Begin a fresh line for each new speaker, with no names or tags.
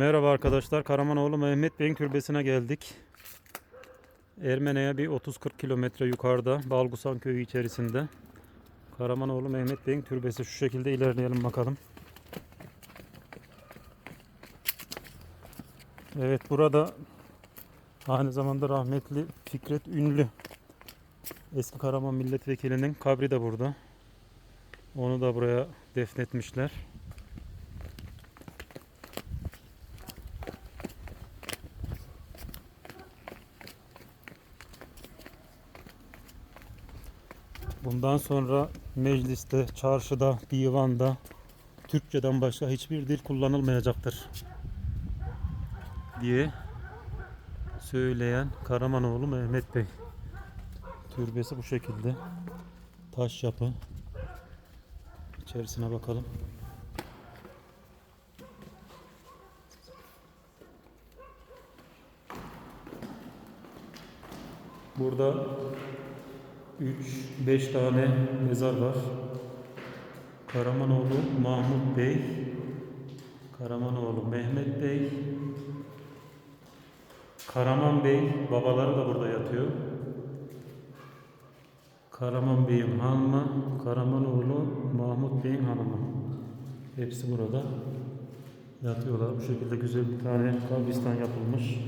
Merhaba arkadaşlar. Karamanoğlu Mehmet Bey'in türbesine geldik. Ermene'ye bir 30-40 kilometre yukarıda Balgusan köyü içerisinde. Karamanoğlu Mehmet Bey'in türbesi şu şekilde ilerleyelim bakalım. Evet burada aynı zamanda rahmetli Fikret Ünlü eski Karaman milletvekilinin kabri de burada. Onu da buraya defnetmişler. Bundan sonra mecliste, çarşıda, divanda Türkçeden başka hiçbir dil kullanılmayacaktır diye söyleyen Karamanoğlu Mehmet Bey. Türbesi bu şekilde. Taş yapı. İçerisine bakalım. Burada 3-5 tane mezar var. Karamanoğlu Mahmut Bey, Karamanoğlu Mehmet Bey, Karaman Bey, babaları da burada yatıyor. Karaman Bey'in hanımı, Karamanoğlu Mahmut Bey'in hanımı. Hepsi burada yatıyorlar. Bu şekilde güzel bir tane kabristan yapılmış.